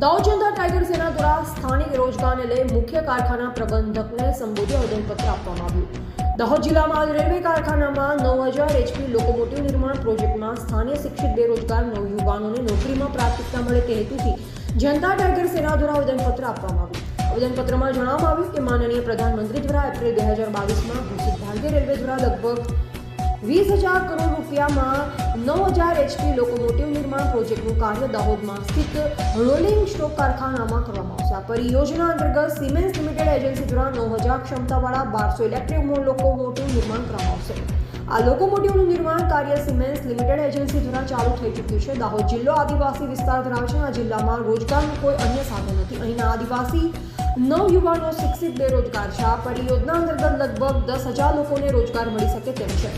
જનતા tiger સેના દ્વારા સ્થાનિક રોજગારને લઈ મુખ્ય કારખાના પ્રબંધકને સંબોધી આવેદનપત્ર આપવામાં આવ્યું. દાહોદ જિલ્લામાં રેલવે કારખાનામાં નવ હજાર એચપી લોકોમોટિવ નિર્માણ પ્રોજેક્ટમાં સ્થાનિય શિક્ષિત બેરોજગાર નવયુવાનોને નોકરીમાં પ્રાથમિકતા મળે તે હેતુથી જનતા ટાઈગર સેના દ્વારા આવેદનપત્ર આપવામાં આવ્યું. આવેદનપત્રમાં જણાવવામાં આવ્યું કે માનનીય પ્રધાનમંત્રી દ્વારા એપ્રિલ બે હજાર બાવીસમાં ઘોષિત ભારતીય રેલવે દ્વારા લગભગ વીસ હજાર કરોડ રૂપિયામાં નવ હજાર એચપી લોકોમોટિવ નિર્માણ પ્રોજેક્ટનું કાર્ય દાહોદમાં સ્થિત રોલિંગ સ્ટોક કારખાનામાં કરવામાં આવશે. આ પરિયોજના અંતર્ગત સિમેન્સ લિમિટેડ એજન્સી દ્વારા નવ હજાર ક્ષમતાવાળા બારસો ઇલેક્ટ્રિક લોકોમોટિવ નિર્માણ કરવામાં આવશે. આ લોકોમોટિવનું નિર્માણ કાર્ય સિમેન્સ લિમિટેડ એજન્સી દ્વારા ચાલુ થઈ ચૂક્યું છે. દાહોદ જિલ્લો આદિવાસી વિસ્તાર ધરાવે છે આ જિલ્લામાં રોજગારનું કોઈ અન્ય સાધન નથી. અહીંના આદિવાસી નવ યુવાનો શિક્ષિત બેરોજગાર છે. આ પરિયોજના અંતર્ગત લગભગ દસ હજાર લોકોને રોજગાર મળી શકે તેમ છે.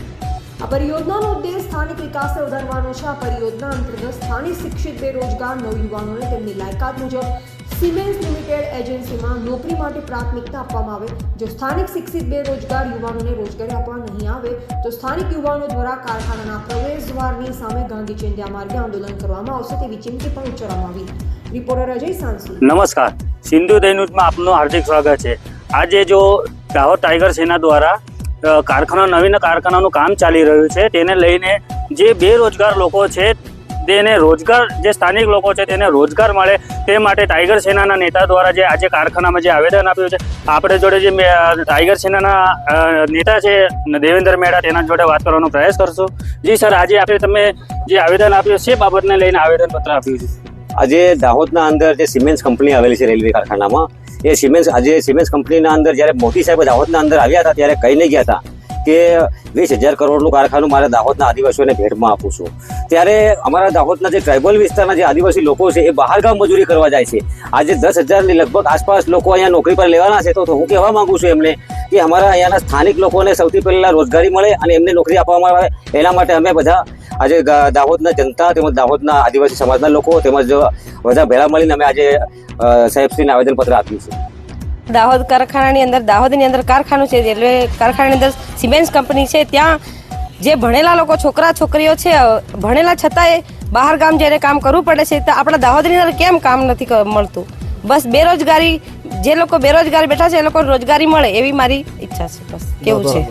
આ પરિયોજનાનો ઉદ્દેશ સ્થાનિક વિકાસને વધારવાનો છે. આ પરિયોજના અંતર્ગત સ્થાનિક શિક્ષિત બેરોજગાર નવયુવાનોને તેમની લાયકાત મુજબ સિમેન્સ લિમિટેડ એજન્સીમાં નોકરી માટે પ્રાથમિકતા આપવામાં આવે. જો સ્થાનિક શિક્ષિત બેરોજગાર યુવાનોને રોજગારી આપવા નહીં આવે, તો સ્થાનિક યુવાનો દ્વારા કારખાનાના પ્રવેશ દ્વારની સામે ગાંધી ચિંધ્યા માર્ગે આંદોલન કરવામાં આવશે તેવી ચીમકી પણ ઉચ્ચારવામાં આવી. રિપોર્ટર અજય સાંસુ. નમસ્કાર. સિંધુ દૈનિકમાં આપનું હાર્દિક સ્વાગત છે. આજે જો દાહોદ ટાઈગર સેના દ્વારા કારખાના, નવીન કારખાનાનું કામ ચાલી રહ્યું છે. તેને લઈને જે બેરોજગાર લોકો છે, તેને રોજગાર, જે સ્થાનિક લોકો છે, તેને રોજગાર મળે તે માટે ટાઈગર સેનાના નેતા દ્વારા જે આજે કારખાનામાં જે આવેદન આપ્યું છે, આપણે જોડે જે ટાઈગર સેનાના નેતા છે, દેવેન્દ્ર મેડા, તેના જોડે વાત કરવાનો પ્રયાસ કરશું. જી સર, આજે આપણે તમે જે આવેદન આપ્યું છે, બાબતને લઈને આવેદનપત્ર આપ્યું છે. આજે દાહોદના અંદર જે સિમેન્સ કંપની આવેલી છે, રેલવે કારખાનામાં એ સિમેન્સ આજે સિમેન્સ કંપનીના અંદર જ્યારે મોદી સાહેબ દાહોદના અંદર આવ્યા હતા, ત્યારે કહીને ગયા હતા કે વીસ હજાર કરોડનું કારખાનું મારા દાહોદના આદિવાસીઓને ભેટમાં આપું છું. ત્યારે અમારા દાહોદના જે ટ્રાઇબલ વિસ્તારના જે આદિવાસી લોકો છે, એ બહાર ગામ મજૂરી કરવા જાય છે. આજે દસ હજારની લગભગ આસપાસ લોકો અહીંયા નોકરી પર લેવાના છે તો હું કહેવા માંગુ છું એમને કે અમારા અહીંયાના સ્થાનિક લોકોને સૌથી પહેલાં રોજગારી મળે અને એમને નોકરી આપવામાં આવે. એના માટે અમે બધા આજે દાહોદના જનતા તેમજ દાહોદના આદિવાસી સમાજના લોકો તેમજ બધા ભેળા મળીને અમે આજે સાહેબશ્રીને આવેદનપત્ર આપ્યું છે. દાહોદ કારખાનાની અંદર દાહોદની અંદર કારખાનું છે રેલવે કારખાનાની અંદર સિમેન્સ કંપની છે. ત્યાં જે ભણેલા લોકો છોકરા છોકરીઓ છે ભણેલા છતાંય બહાર ગામ જઈને કામ કરવું પડે છે. તો આપણા દાહોદની અંદર કેમ કામ નથી મળતું? બસ બેરોજગારી જે લોકો બેરોજગાર બેઠા છે એ લોકો રોજગારી મળે એવી મારી ઈચ્છા છે. બસ કેવું છે?